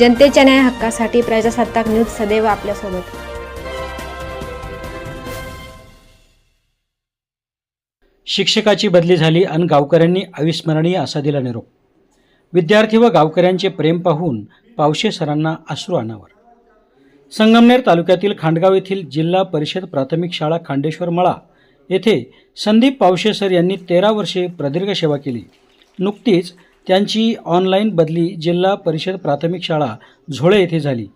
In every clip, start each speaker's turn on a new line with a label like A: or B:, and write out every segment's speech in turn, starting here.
A: जनतेच्या न्याय हक्कासाठी प्रजासत्ताक न्यूज सदैव आपल्यासोबत.
B: शिक्षकाची बदली झाली आणि गावकऱ्यांनी अविस्मरणीय असा दिला निरोप. विद्यार्थी व गावकऱ्यांचे प्रेम पाहून पावशे सरांना अश्रू अनावर. संगमनेर तालुक्यातील खांडगाव येथील जिल्हा परिषद प्राथमिक शाळा खांडेश्वर मळा येथे संदीप पावशे सर यांनी तेरा वर्षे प्रदीर्घ सेवा केली. नुकतीच त्यांची ऑनलाईन बदली जिल्हा परिषद प्राथमिक शाळा झोळे येथे झाली.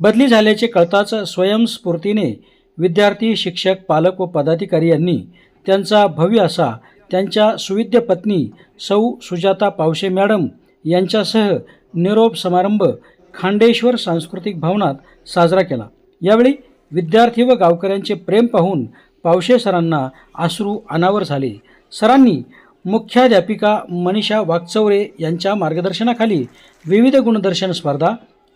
B: बदली झाल्याचे कळताच स्वयंस्फूर्तीने विद्यार्थी शिक्षक पालक व पदाधिकारी यांनी त्यांचा भव्य असा त्यांच्या सुविद्य पत्नी सौ सुजाता पावशे मॅडम यांच्यासह निरोप समारंभ खांडेश्वर सांस्कृतिक भवनात साजरा केला. यावेळी विद्यार्थी व गावकऱ्यांचे प्रेम पाहून पावशे सरांना अश्रू अनावर झाले. सरांनी मुख्याध्यापिका मनीषा वागचौरे यांच्या मार्गदर्शनाखाली विविध गुणदर्शन स्पर्धा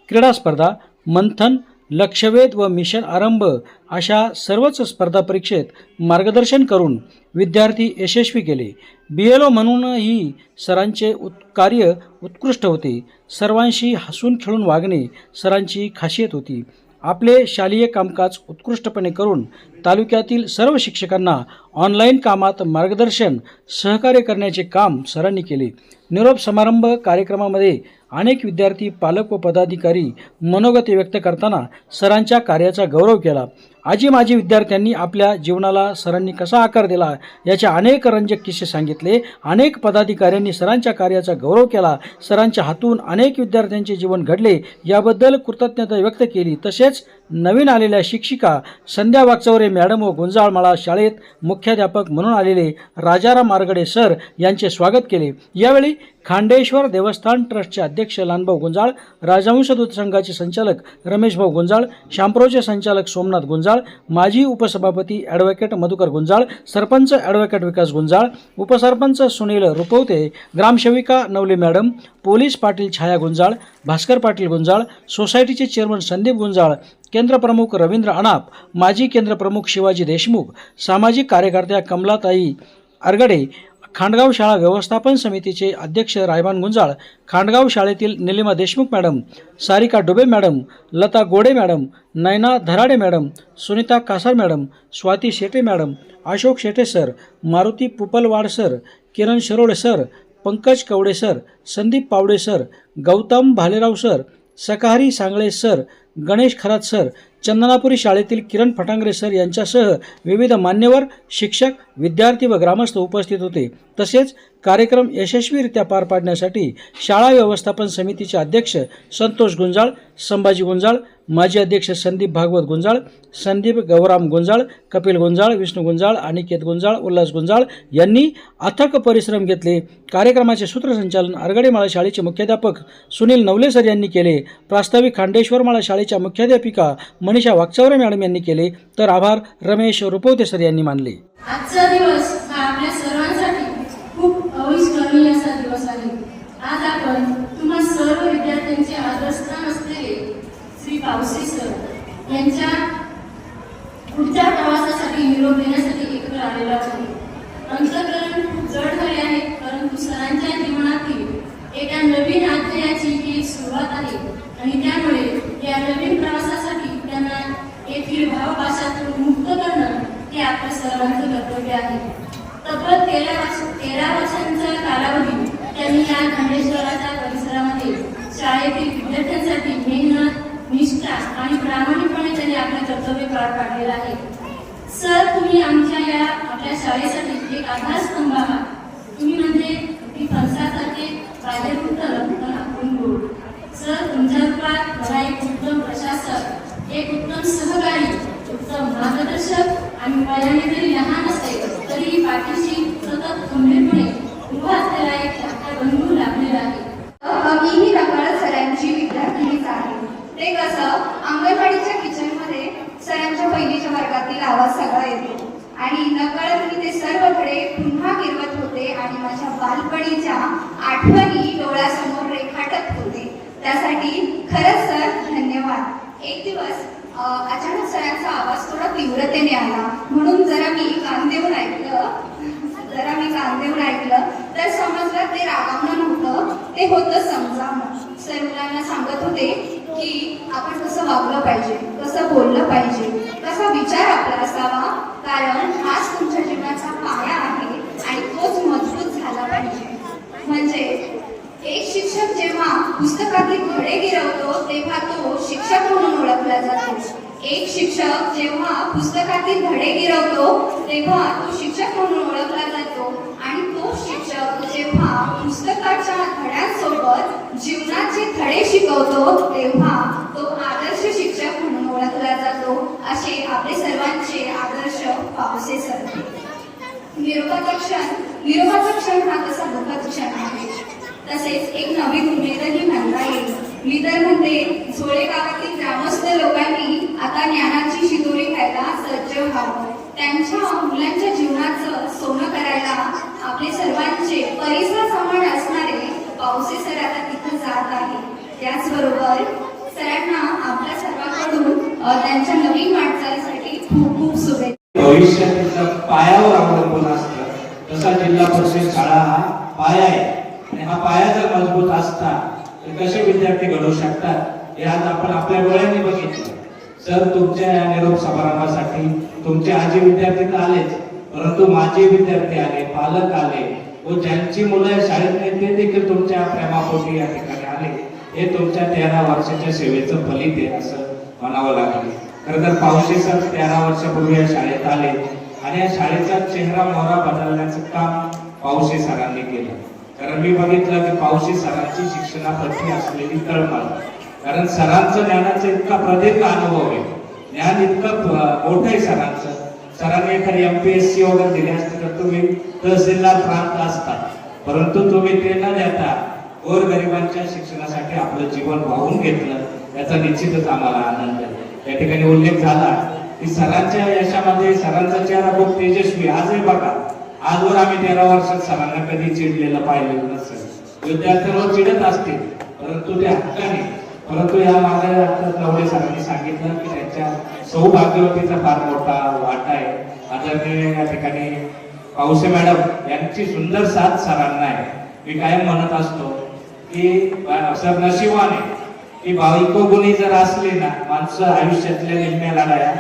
B: क्रीडा स्पर्धा मंथन लक्षवेध व मिशन आरंभ अशा सर्वच स्पर्धा परीक्षेत मार्गदर्शन करून विद्यार्थी यशस्वी केले. बी एल ओ म्हणूनही सरांचे उत् कार्य उत्कृष्ट होते. सर्वांशी हसून खेळून वागणे सरांची खासियत होती. आपले शालेय कामकाज उत्कृष्टपणे करून तालुक्यातील सर्व शिक्षकांना ऑनलाईन कामात मार्गदर्शन सहकार्य करण्याचे काम सरांनी केले. निरोप समारंभ कार्यक्रमामध्ये अनेक विद्यार्थी पालक व पदाधिकारी मनोगत व्यक्त करताना सरांच्या कार्याचा गौरव केला. आजी माजी विद्यार्थ्यांनी आपल्या जीवनाला सरांनी कसा आकार दिला याचे अनेक रंजक किस्से सांगितले. अनेक पदाधिकाऱ्यांनी सरांच्या कार्याचा गौरव केला. सरांच्या हातून अनेक विद्यार्थ्यांचे जीवन घडले. याबद्दल कृतज्ञता व्यक्त केली. तसेच नवीन आलेल्या शिक्षिका संध्या वागचौरे मॅडम व गुंजाळमाळा शाळेत मुख्याध्यापक म्हणून आलेले राजाराम मारगडे सर यांचे स्वागत केले. यावेळी खांडेश्वर देवस्थान ट्रस्टचे अध्यक्ष लालभाऊ गुंजाळ राजवंश दूत संघाचे संचालक रमेशभाऊ गुंजाळ शांप्रोचे संचालक सोमनाथ गुंजाळ माजी उपसभापती ॲडव्होकेट मधुकर गुंजाळ सरपंच ॲडव्होकेट विकास गुंजाळ उपसरपंच सुनील रुपवते ग्रामसेविका नवली मॅडम पोलीस पाटील छाया गुंजाळ भास्कर पाटील गुंजाळ सोसायटीचे चेअरमन संदीप गुंजाळ केंद्रप्रमुख रवींद्र अणाप माजी केंद्रप्रमुख शिवाजी देशमुख सामाजिक कार्यकर्त्या कमलाताई आरगडे खांडगाव शाळा व्यवस्थापन समितीचे अध्यक्ष रायबान गुंजाळ खांडगाव शाळेतील Nilima Deshmukh madam Sarika Dube madam Lata Gode madam Nayana Dharade madam Sunita Kasar madam Swati Shete madam Ashok Shete sir Maruti Puplwad sir Kiran Shirode sir Pankaj Kawade sir Sandeep Pawade sir Gautam Bhalerao sir Sakahari Sangle sir Ganesh Kharat sir Chandanapuri शाळेतील Kiran Phatangare sir यांच्यासह विविध मान्यवर शिक्षक विद्यार्थी व ग्रामस्थ उपस्थित होते. तसेच कार्यक्रम यशस्वीरित्या पार पाडण्यासाठी शाळा व्यवस्थापन समितीचे अध्यक्ष संतोष गुंजाळ संभाजी गुंजाळ माजी अध्यक्ष संदीप भागवत गुंजाळ संदीप गौराम गुंजाळ कपिल गुंजाळ विष्णू गुंजाळ अनिकेत गुंजाळ उल्हास गुंजाळ यांनी अथक परिश्रम घेतले. कार्यक्रमाचे सूत्रसंचालन अरगडेमाळा शाळेचे मुख्याध्यापक सुनील नवले सर यांनी केले. प्रास्ताविक खांडेश्वरमाळा शाळेच्या मुख्याध्यापिका मनीषा वागचौरे मॅडम यांनी केले. तर आभार रमेश रुपवते सर यांनी मानले.
C: आजचा दिवस हा आपल्या सर्वांसाठी खूप अविस्मरणीय असा दिवस आहे. आज आपण तुम्हा सर्व विद्यार्थ्यांचे आदरस्थान श्री पावसे सर यांच्या पुढच्या प्रवासासाठी निरोप देण्यासाठी एकत्र आलेलो आहे अंतकरण खूप जड झाले आहे परंतु सरांच्या जीवनातील एका नवीन अध्यायाची ही सुरुवात आहे. आणि त्यामुळे या नवीन प्रवासासाठी त्यांना येथील भावभाषातून मुक्त करणं हे आपल्या सर्वांचं कर्तव्य आहे. तब्बल तेरा वर्ष तेरा वर्षांच्या कालावधीत त्यांनी या खंडेश्वराच्या परिसरामध्ये शाळेतील विद्यार्थ्यांसाठी मेहनत निष्ठा आणि प्रामाणिकपणे त्यांनी आपले कर्तव्य पार पाडलेलं आहे. सर तुम्ही आमच्या या आपल्या शाळेसाठी एक आधारस्तंभ आहात तुम्ही म्हणजे ती फणसासारखे बाहेरून तर आपण गोड सर तुमच्या रूपात मला एक उत्तम प्रशासक एक उत्तम सहकारी उत्तम मार्गदर्शक आणि वयाने जरी लहान असेल तरी पाठीशी सतत खंबीरपणे उभा असलेला एक धाकटा बंधू लाभलेला आहे
D: मीही रंगाळ सरांची विद्यार्थिनीच आहे ते कसं अंगणवाडीच्या किचनमध्ये सरांच्या पहिलीच्या वर्गातील आवाज सगळा येतो आणि नकळत मी ते सर्वकडे पुन्हा गिरवत होते आणि माझ्या बालपणीच्या आठवणी डोळ्यासमोर रेखाटत होते त्यासाठी खरंच सर धन्यवाद एक दिवस अ, अचानक सरांचा आवाज थोडा तीव्रतेने आला. म्हणून जरा मी कान देऊन ऐकलं. जरा मी कान देऊन ऐकलं. तर समजलं ते रागावणं नव्हतं. ते होतं समजावणं. सर मुलांना सांगत होते की आपण कसं वागलं पाहिजे कसं बोललं पाहिजे कसा विचार आपला असावा. कारण हाच तुमच्या जीवनाचा पाया आहे आणि तोच मजबूत झाला पाहिजे. म्हणजे एक शिक्षक जेव्हा पुस्तकातील घडे गिरवतो तेव्हा तो शिक्षक म्हणून ओळखला जातो. एक शिक्षक जेव्हा पुस्तकातील धडे गिरवतो तेव्हा तो शिक्षक म्हणून ओळखला जातो. आणि तो शिक्षक जेव्हा पुस्तकाच्या धड्यांसोबत जीवनाचे धडे शिकवतो तेव्हा तो आदर्श शिक्षक म्हणून ओळखला जातो. असे आपले सर्वांचे आदर्श पावसे सर. निरोपाचा क्षण निरोपाचा क्षण हा तसा दुःखद क्षण आहे. तसेच एक नवीन उमेदही म्हणता येईल. मी तर म्हणते झोळे गावातील ग्रामस्थ लोकांनी आता ज्ञानाची शिदोरी खायला सज्ज व्हावं. त्यांच्या मुलांच्या जीवनाचं सोनं करायला आपले सर्वांचे परिसर समान असणारे पावसे सर आता तिथं जात आहे त्याचबरोबर सरांना आपल्या सर्वांकडून त्यांच्या नवीन वाटचालीसाठी खूप खूप शुभेच्छा.
E: भविष्यातील पायावर अवलंबून असतं. तसा जिल्हा परिषद शाळा हा पाया आहे. आणि हा पाया जर मजबूत असता तर कसे विद्यार्थी घडवू शकतात हे आज आपण आपल्या डोळ्यांनी बघितलं. सर तुमच्या या निरोप समारंभासाठी तुमचे आजी विद्यार्थी तर आलेच परंतु माझे विद्यार्थी आले पालक आले व ज्यांची मुलं शाळेत नाही ते देखील तुमच्या प्रेमापोटी या ठिकाणी आले. हे तुमच्या तेरा वर्षाच्या सेवेचं फलित आहे असं म्हणावं लागेल. खरं तर पावशी सर तेरा वर्षापूर्वी या शाळेत आले आणि या शाळेचा चेहरा मोहरा बदलण्याचं काम पावशी सरांनी केलं. कारण मी बघितलं की पावशी सरांची शिक्षणाप्रती असलेली तळमळ. कारण सरांचं ज्ञानाचा इतका प्रदीर्घ अनुभव आहे. ज्ञान इतकं मोठं आहे सरांचं. सरांनी एखादी एम पी एस सी वगैरे दिली असते तर तुम्ही तहसीलदार प्रांत असता. परंतु तुम्ही ते न देता गोरगरिबांच्या शिक्षणासाठी आपलं जीवन वाहून घेतलं याचा निश्चितच आम्हाला आनंद आहे. या ठिकाणी उल्लेख झाला की सरांच्या यशामध्ये सरांचा चेहरा खूप तेजस्वी आजही बघा आजवर आम्ही तेरा वर्षात सरांना कधी चिडलेलं पाहिलेलं नसेल. विद्यार्थ्यांवर चिडत असतील परंतु ते हक्काने परंतु या मागे आता सरांनी सांगितलं की त्यांच्या सौभाग्यवतीचा फार मोठा वाटा आहे. आदरणीय या ठिकाणी पावसे मॅडम यांची सुंदर साथ सरांना आहे. मी कायम म्हणत असतो की सर नशिवाने की बायको गुणी जर असली ना माणसं आयुष्यातल्या निम्म्या लढाया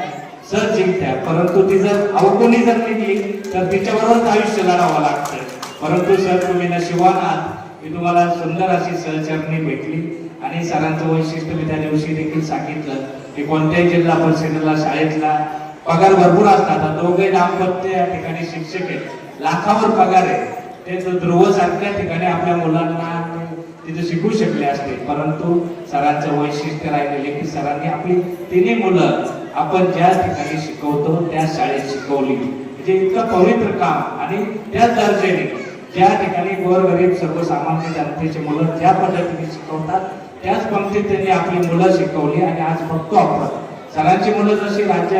E: सर जिंकत्या. परंतु ती जर अवगुणी जर निघली तर तिच्याबरोबरच आयुष्य लढावं लागतं. परंतु सर तुम्ही नशिवान आहात मी तुम्हाला सुंदर अशी सहचरणी भेटली आणि सरांचं वैशिष्ट्य मी त्या दिवशी देखील सांगितलं. की कोणत्याही जिल्हा परिषदेला शाळेतला पगार भरपूर असतात. दोघे दाम्पत्य या ठिकाणी शिक्षक आहेत. लाखावर पगार आहे. ते ध्रुव सारख्या ठिकाणी आपल्या मुलांना तिथे शिकू शकले असते. परंतु सरांचं वैशिष्ट्य राहिलेले की सरांनी आपली तिन्ही मुलं आपण ज्या ठिकाणी शिकवतो त्या शाळेत शिकवली. म्हणजे इतकं पवित्र काम आणि त्याच दर्जेने. ज्या ठिकाणी गोरगरीब सर्वसामान्य जनतेची मुलं ज्या पद्धतीने शिकवतात त्याच पंक्तीत त्यांनी आपली मुलं शिकवली आणि आज बघतो आपण. सरांची मुलं जशी राज्य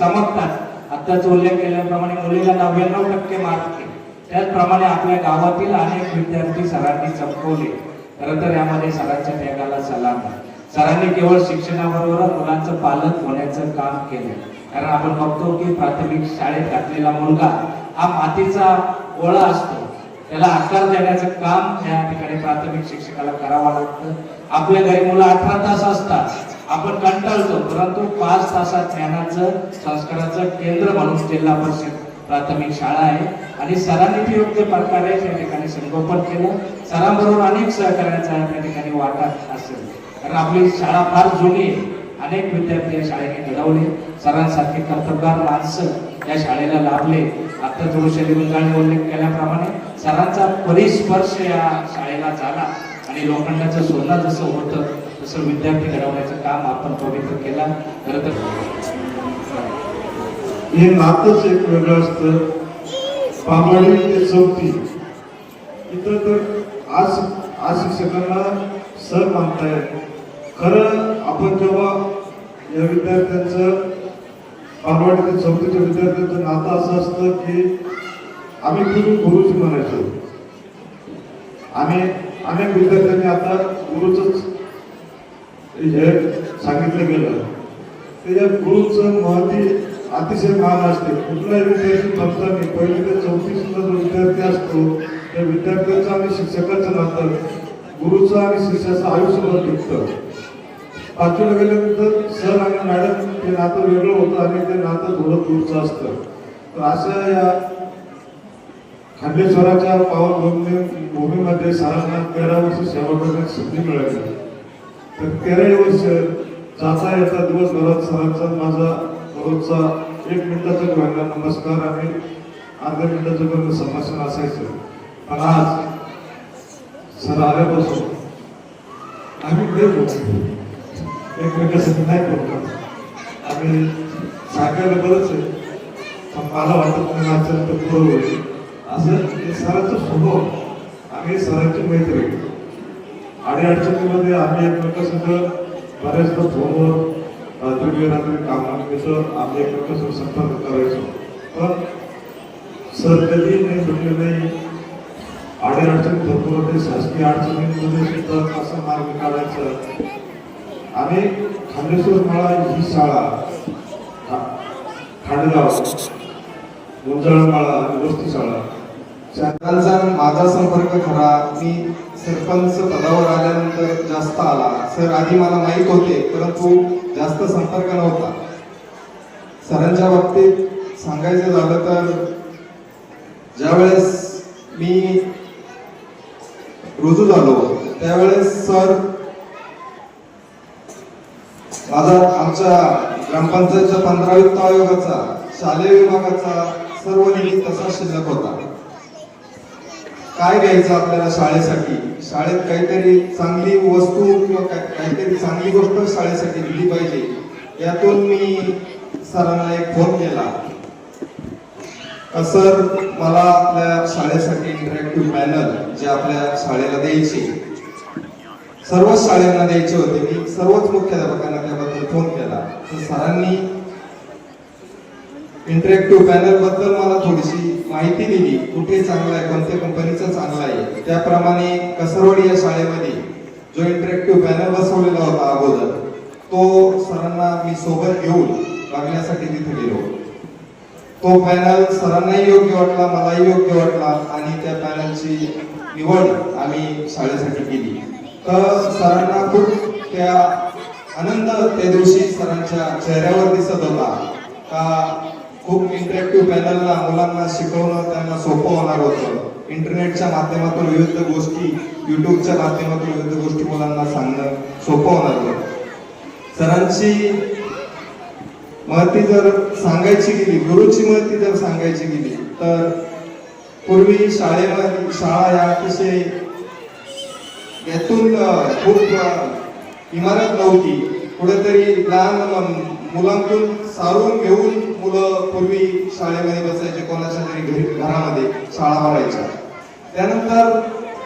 E: चमकतात आत्ताच उल्लेख केल्याप्रमाणे मुलीला नव्याण्णव टक्के मार्क त्याचप्रमाणे आपल्या गावातील अनेक विद्यार्थी सरांनी चमकवले. खरं तर यामध्ये सरांच्या त्यागाला सलाम आहे. सरांनी केवळ शिक्षणाबरोबर मुलांचं पालक होण्याचं काम केलं. कारण आपण बघतो की प्राथमिक शाळेत घातलेला मुलगा हा मातीचा गोळा असतो. त्याला आकार देण्याचं काम या ठिकाणी प्राथमिक शिक्षकाला करावं लागतं. आपल्या घरी मुलं अठरा तास असतात. आपण कंटाळतो परंतु पाच तासात ज्ञानाचं संस्काराचं केंद्र म्हणून जिल्हा परिषद प्राथमिक शाळा आहे. आणि सरांनी ती योग्य प्रकारे त्या ठिकाणी संगोपन केलं. सरांबरोबर अनेक सहकार्याचा त्या ठिकाणी वाटा असेल. कारण आपली शाळा फार जुनी आहे. अनेक विद्यार्थी या शाळेने घडवले. सरांसारखे कर्तबगार माणसं या शाळेला लाभले. आता जोडशैली गुंजाळने उल्लेख केल्याप्रमाणे सरांचा परिस्पर्श या शाळेला झाला आणि लोखंडाचं सोनं जसं होतं तसं विद्यार्थी घडवण्याचं काम आपण पवित्र केला. खरं तर
F: हे नातच एक वेगळं असतं. पामाडी ते चौथी. इथं तर आज आज शिक्षकांना सर मानताय खरं आपण जेव्हा या विद्यार्थ्यांचं पानवाडी ते चौथीच्या विद्यार्थ्यांचं नातं असं असतं की आम्ही गुरु गुरुजी म्हणायचो. आम्ही अनेक विद्यार्थ्यांनी आता गुरुच हे सांगितलं गेलं. त्याच्या गुरुचं महती अतिशय महान असते. कुठलाही विद्यार्थी फक्त नाही ते चौथी सुद्धा जो विद्यार्थी असतो त्या विद्यार्थ्याचं आणि शिक्षकाचं नातं गुरुचं आणि शिष्याचं आयुष्यभर टिकतं. पाचवीला गेल्यानंतर सर आणि मॅडम ते नातं वेगळं होतं आणि ते नातं थोडं दूरचं असतं. तर अशा या खांडेश्वराच्या पावनभूमी भूमीमध्ये साधारण तेरा वर्ष सेवा करण्याची संधी मिळाली. तर तेराही वर्ष जाता येता दिवसभरात सरांचा माझा रोजचा एक मिनिटाचा व्हायला नमस्कार आणि अर्ध्या मिनिटाचं पण संभाषण असायचं. पण आज सर आल्यापासून आम्ही प्रेम बोलतो एकमेकासाठी नाही बोलतो आम्ही सांगायला बरंच आहे. पण मला वाटत नाही आजच्या तर बरोबर होईल. असं हे सरांचा स्वभाव आणि सरांची मैत्री. आणि अडचणीमध्ये आम्ही एकमेकांसुद्धा बऱ्याचदा फोनवर रात्री रात्री कामानिमित्त आम्ही एकमेकांसोबत संपर्क करायचो. पण सर कधी नाही भेटले नाही. आडे अडचणी भरपूर होते. शासकीय अडचणींमध्ये सुद्धा कसा मार्ग काढायचा. आणि खांडेश्वर माळा ही शाळा खा- खांडेगाव गुंजाळमाळा आणि वस्ती शाळा.
G: त्यांचा माझा संपर्क खरा मी सरपंच पदावर आल्यानंतर जास्त आला. सर आधी मला माहीत होते परंतु जास्त संपर्क नव्हता. सरांच्या बाबतीत सांगायचं झालं तर ज्यावेळेस मी रुजू झालो त्यावेळेस सर माझा आमच्या ग्रामपंचायतच्या पंधरा आयोगाचा शालेय विभागाचा सर्व निधी तसा शिल्लक होता. काय घ्यायचं आपल्याला शाळेसाठी? शाळेत काहीतरी चांगली वस्तू किंवा काहीतरी चांगली गोष्ट शाळेसाठी दिली पाहिजे. यातून मी सरांना एक फोन केला. सर मला आपल्या शाळेसाठी इंटरॅक्टिव्ह पॅनल जे आपल्या शाळेला द्यायचे. सर्वच शाळांना द्यायचे होते. मी सर्वच मुख्याध्यापकांना त्याबद्दल फोन केला. तर सरांनी इंटरॅक्टिव्ह पॅनलबद्दल मला थोडीशी माहिती दिली कुठे चांगला आहे कोणत्या कंपनीचा चांगला आहे. त्याप्रमाणे कसरवाडी या शाळेमध्ये जो इंटरॅक्टिव्ह पॅनल बसवलेला होता अगोदर तो सरांना मी सोबत घेऊन बघण्यासाठी तिथे गेलो. तो पॅनल सरांनाही योग्य वाटला मलाही योग्य वाटला आणि त्या पॅनलची निवड आम्ही शाळेसाठी केली. तर सरांना खूप त्या आनंद त्या दिवशी सरांच्या चेहऱ्यावर दिसत होता. का खूप इंटरेक्टिव्ह पॅनलला मुलांना शिकवणं त्यांना सोपं होणार होतं. इंटरनेटच्या माध्यमातून विविध गोष्टी युट्यूबच्या माध्यमातून विविध गोष्टी मुलांना सांगणं सोपं होणार होतं. सरांची महती जर सांगायची गेली गुरुची महती जर सांगायची गेली तर पूर्वी शाळेमध्ये शाळा या अतिशय यातून खूप इमारत नव्हती. कुठेतरी लहान मुलांतून सारून घेऊन मुलं पूर्वी शाळेमध्ये बसायचे कोणाच्या तरी घरी घरामध्ये शाळा भरायच्या त्यानंतर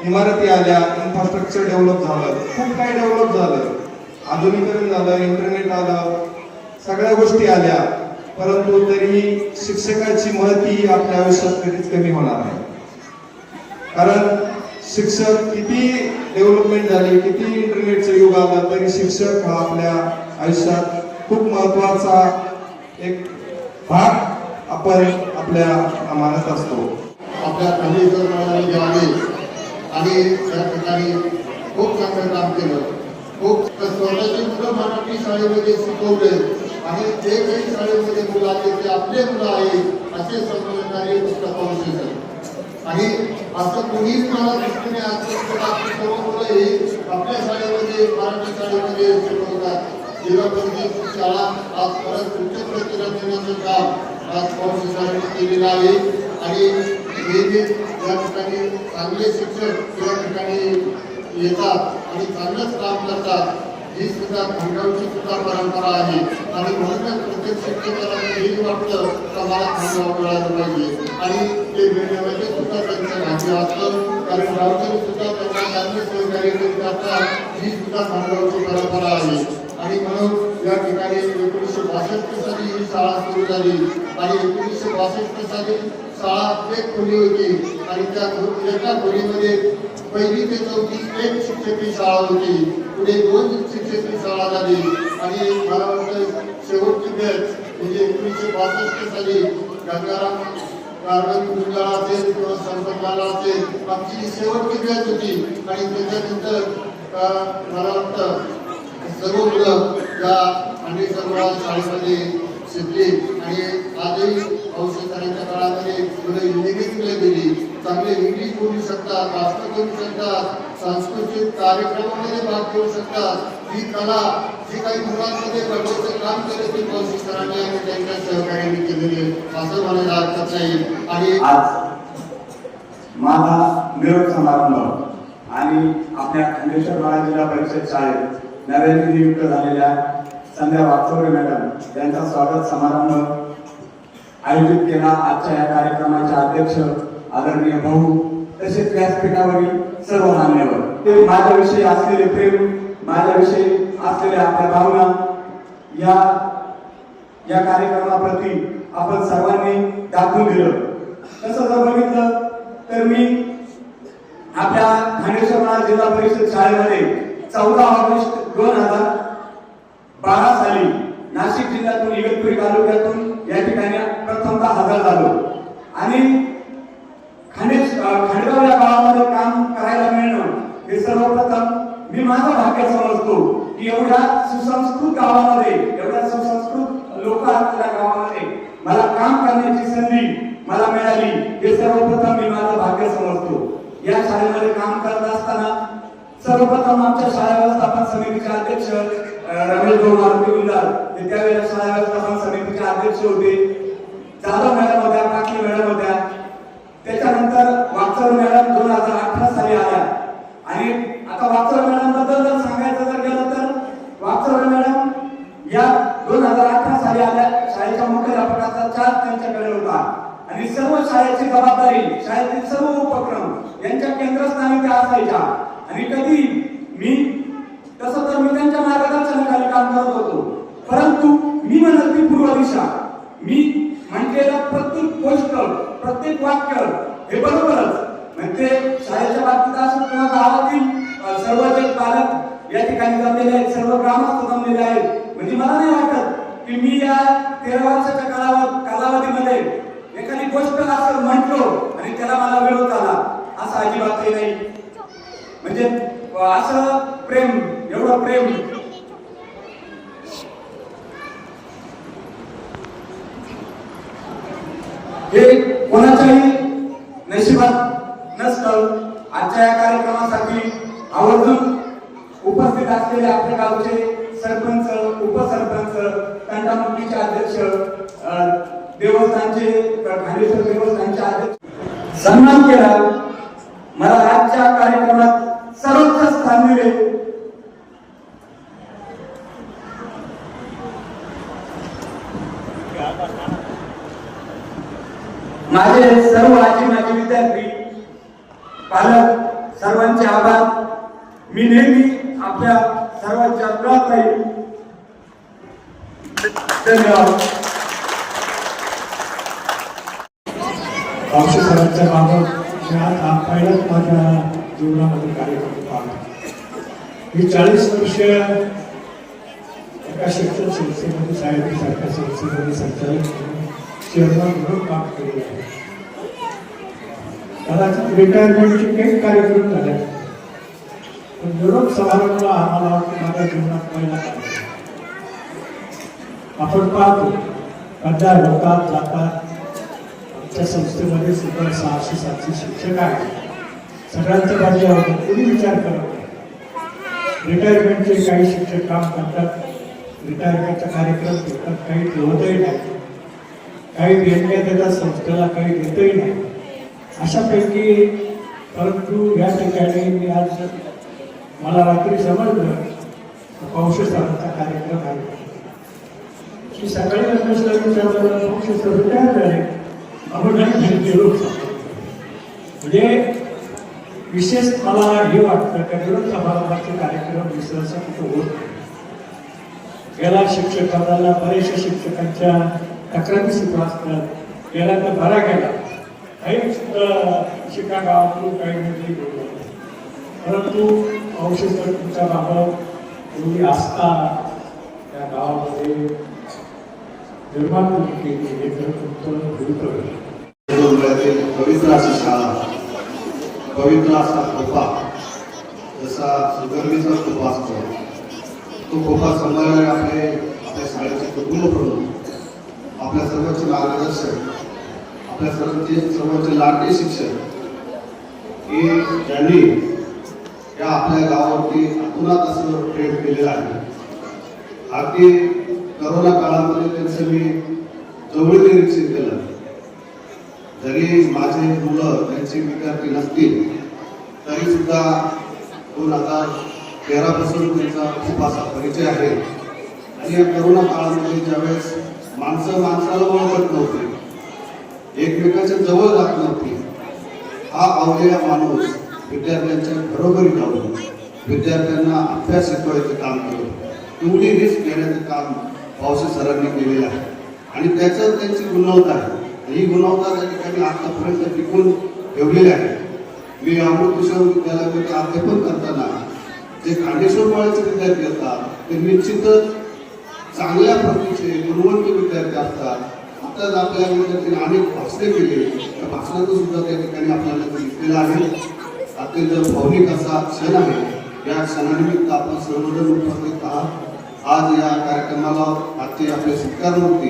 G: इमारती आल्या इन्फ्रास्ट्रक्चर डेव्हलप झालं खूप काही डेव्हलप झालं. आधुनिकरण झालं इंटरनेट आलं सगळ्या गोष्टी आल्या. परंतु तरीही शिक्षकाची महती आपल्या आयुष्यात कधीच कमी होणार नाही. कारण शिक्षक किती डेव्हलपमेंट झाली किती इंटरनेटचं युग आलं तरी शिक्षक हा आपल्या आयुष्यात खूप महत्त्वाचा एक भाग आपण आपल्या मानत असतो.
H: आपल्या खालीकर जर द्यावे आणि त्या ठिकाणी खूप चांगलं काम केलं. खूप स्वतःची मुलं मराठी शाळेमध्ये शिकवले. आणि जे काही शाळेमध्ये मुलं आले ते आपले मुलं आहेत असे समजणारे पुस्तक पाहू शकत आणि असं कुणीच मला दिसलं सर्व मुलं हे आपल्या शाळेमध्ये मराठी शाळेमध्ये शिकवतात. जिल्हा शाळा आज परत उच्च प्रतीला देण्याचं काम आज पाऊस शाळेने केलेलं आहे. आणि नेहमीच या ठिकाणी चांगले शिक्षक या ठिकाणी येतात आणि चांगलंच काम करतात ही सुद्धा खांडगावची सुद्धा परंपरा आहे. आणि म्हणूनच प्रत्येक शिक्षकाला हेही वाटतं का मला खांडगाव मिळालं पाहिजे. आणि ते मिळण्यामध्ये सुद्धा त्यांचं भाग्य असतं. कारण गावकरी सुद्धा त्यांना चांगले सहकार्य करीत असतात ही सुद्धा खांडगावची परंपरा आहे. म्हणून या ठिकाणी एकोणीसशे बासष्ट साली ही शाळा सुरू झाली. आणि एकोणीसशे बासष्ट साली शाळा एक खोली होती. आणि त्या एका खोलीमध्ये पहिली ते चौथी एक शिक्षकी शाळा होती. पुढे दोन शिक्षकी शाळा झाली. आणि मला वाटतं शेवटची बॅच म्हणजे एकोणीसशे बासष्ट साली गंगाराम कारण गुंजाळा असेल किंवा संपर्काला असेल आमची शेवटची बॅच होती. आणि त्याच्यानंतर मला वाटतं सर्व मुलं या खांडेश्वर शाळेमध्ये शिकली आणि आजही औषधांच्या काळामध्ये मुलं इंजिनिअरिंगला गेली. चांगले इंग्लिश बोलू शकतात भाषण करू शकतात सांस्कृतिक कार्यक्रमामध्ये भाग घेऊ शकतात. ही कला जी काही मुलांमध्ये घडवायचं काम केलं ते कौशिक सरांनी आणि त्यांच्या सहकार्याने केलेले असं म्हणायला हरकत नाही. आणि
I: माझा निरोप समारंभ आणि आपल्या खंडेश्वर बाळा जिल्हा परिषद शाळेत नव्याने नियुक्त झालेल्या संध्या वागचौरे मॅडम यांचा स्वागत समारंभ आयोजित केला. आजच्या या कार्यक्रमाचे अध्यक्ष आदरणीय भाऊ तसेच व्यासपीठावरील सर्व मान्यवर. ते माझ्याविषयी असलेले प्रेम माझ्याविषयी असलेल्या आपल्या भावना या या कार्यक्रमाप्रती आपण सर्वांनी दाखवून दिलं. तसं जर बघितलं तर मी आपल्या खांडेश्वर जिल्हा परिषद शाळेमध्ये चौदा ऑगस्ट दोन हजार बारा साली नाशिक जिल्ह्यातून इगतपुरी तालुक्यातून या ठिकाणी प्रथमतः हजर झालो. आणि खांडेश अं, या गावामध्ये काम करायला मिळणं हे सर्वप्रथम मी माझं भाग्य समजतो की एवढ्या सुसंस्कृत गावामध्ये एवढ्या सुसंस्कृत लोक असलेल्या गावामध्ये मला काम करण्याची संधी मला मिळाली हे सर्वप्रथम मी माझं भाग्य समजतो. या शाळेमध्ये काम करत असताना सर्वप्रथम आमच्या शाळा व्यवस्थापन समितीचे अध्यक्ष रमेश भाऊ मारुती गुंडार हे त्यावेळेला शाळा व्यवस्थापन समितीचे अध्यक्ष होते जाधव मॅडम होत्या काकी मॅडम होत्या त्याच्यानंतर वागचर मॅडम दोन हजार अठरा साली आल्या आणि आता वागचर मॅडमबद्दल जर सांगायचं जर गेलं तर वागचर मॅडम या दोन हजार अठरा साली आल्या शाळेच्या मुख्याध्यापकाचा चार्ज त्यांच्याकडे होता आणि सर्व शाळेची जबाबदारी शाळेतील सर्व उपक्रम यांच्या केंद्रस्थानी त्या असायच्या आणि कधी मी तसं तर मी त्यांच्या मार्गदर्शनाखाली काम करत होतो परंतु मी म्हणत ती पूर्व दिशा मी म्हटलेलं प्रत्येक गोष्ट प्रत्येक वाक्य हे बरोबरच म्हणजे शाळेच्या बाबतीत असो किंवा गावातील अ, सर्व जे पालक या ठिकाणी जमलेले आहेत सर्व ग्रामस्थ आहे म्हणजे मला नाही वाटत की मी या तेरा वर्षाच्या कालावध कालावधीमध्ये एखादी गोष्ट असं म्हटलो आणि त्याला मला विरोध आला असं अजिबात नाही. म्हणजे असं प्रेम एवढं प्रेम. हे कोणाच्याही नशिबात नसतं. आजच्या या कार्यक्रमासाठी आवर्जून उपस्थित असलेले आपल्या गावचे सरपंच उपसरपंच तंटामुक्तीचे अध्यक्ष देवस्थानचे खानेश्वर देवस्थानचे अध्यक्ष. सन्मान केला. मला आजच्या कार्यक्रमात सर्वोच्च स्थान दिले माझे सर्व आजी माझे विद्यार्थी पालक सर्वांचे आभार. मी नेहमी आपल्या सर्वांच्या मुळात राहील धन्यवाद.
J: पावशी सरांच्या बाबत मी आज हा पहिलाच माझ्या जीवनामध्ये कार्यक्रम पाहतो मी चाळीस वर्ष एका शिक्षण संस्थेमध्ये साहित्यसारख्या संस्थेमध्ये संचालक म्हणून म्हणून काम केले आहे. कदाचित रिटायरमेंटचे काही कार्यक्रम झाले. निरोप समारंभ हा मला वाटतं माझ्या जीवनात पहिला आपण पाहतो कड्या लोकात जातात. आमच्या संस्थेमध्ये सुद्धा सहाशे सातशे शिक्षक आहेत. सगळ्यांचं राज्य होतं कोणी विचार करत नाही. रिटायरमेंटचे काही शिक्षक काम करतात. रिटायरमेंटचा कार्यक्रम करतात काही ठेवतही नाही काही देणग्या देतात संस्थेला काही देतही नाही अशापैकी परंतु या ठिकाणी मी आज मला रात्री समजलं पावशे कार्यक्रम आहे. की सकाळी रमेशला विचारलं पावशे सर झाले. आपण गेलो म्हणजे विशेष मला हे वाटतं का विरोध समारंभाचे कार्यक्रम विसरायचा कुठं होत नाही. गेल्या शिक्षकांना बऱ्याचशा शिक्षकांच्या तक्रारी सुद्धा असतात गेला तर बरा गेला. काही शिक्षिका शिका गावातून काही गोष्टी परंतु औषध तुमच्या बाबत एवढी आस्था त्या गावामध्ये निर्माण तुम्ही केली हे खरं तुमचं भूतव्य
H: पवित्र अशी शाळा पवित्र असा खोपा जसा सुगर्वीचा खोपा असतो
K: तो खोपा समजायला आपले आपल्या शाळेचे कुटुंब प्रमुख आपल्या सर्वोच्च मार्गदर्शक आपल्या सर्वांचे सर्वोच्च लाडके शिक्षक हे त्यांनी या आपल्या गावावरती अतुनात असं प्रेम केलेलं आहे. अगदी करोना काळामध्ये त्यांचं मी जवळ निरीक्षण केलं. जरी माझे मुलं त्यांचे विद्यार्थी नसतील तरी सुद्धा दोन हजार तेरापासून त्यांचा खूप असा परिचय आहे. आणि या करोना काळामध्ये ज्यावेळेस माणसं माणसाला ओळखत नव्हती एकमेकाच्या जवळ जात नव्हती हा आवलेला माणूस विद्यार्थ्यांच्या घरोघरी जाऊन विद्यार्थ्यांना अभ्यास शिकवायचं काम केलं एवढी रिस्क घेण्याचं काम पावसे सरांनी केलेलं आहे. आणि त्याचं त्यांची गुणवत्ता आहे. ही गुणवत्ता त्या ठिकाणी आतापर्यंत टिकून ठेवलेली आहे. मी अमृत किशोर विद्यालयामध्ये अध्यापन करताना जे खांडेश्वर माळ्याचे विद्यार्थी असतात ते निश्चितच चांगल्या प्रतीचे गुणवंत विद्यार्थी असतात. आताच आपल्या विद्यार्थ्यांनी अनेक भाषणे केली. त्या भाषणाचं सुद्धा त्या ठिकाणी आपल्याला ते दिसलेलं आहे. अत्यंत भावनिक असा क्षण आहे. या क्षणानिमित्त आपण सर्वजण उपस्थित आहात. आज या कार्यक्रमाला आजचे आपले सत्कार मूर्ती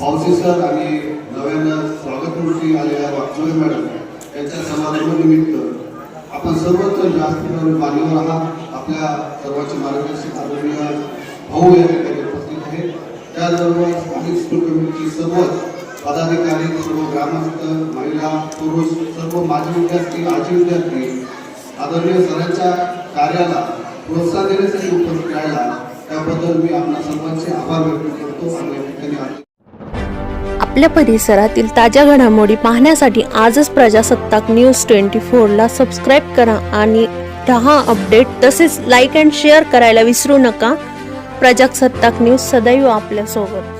K: पावसे सर आणि नव्यानं स्वागत मूर्ती आलेल्या वागचोळे मॅडम यांच्या समारंभानिमित्त आपण सर्वच जास्त मान्यवर आहात. आपल्या सर्वांचे मार्गदर्शक आदरणीय भाऊ या ठिकाणी उपस्थित आहेत. त्याचबरोबर स्थानिक स्कूल कमिटीची सर्व पदाधिकारी सर्व ग्रामस्थ महिला पुरुष सर्व माजी विद्यार्थी आजी विद्यार्थी आदरणीय सरांच्या कार्याला प्रोत्साहन देण्यासाठी उपस्थित राहिला त्याबद्दल मी आपल्या सर्वांचे आभार व्यक्त करतो आणि ठिकाणी
L: आपल्या परिसरातील ताज्या घडामोडी पाहण्यासाठी आजच प्रजासत्ताक न्यूज ट्वेंटी फोरला सबस्क्राईब करा आणि दहा अपडेट तसेच लाईक अँड शेअर करायला विसरू नका. प्रजासत्ताक न्यूज सदैव आपल्यासोबत.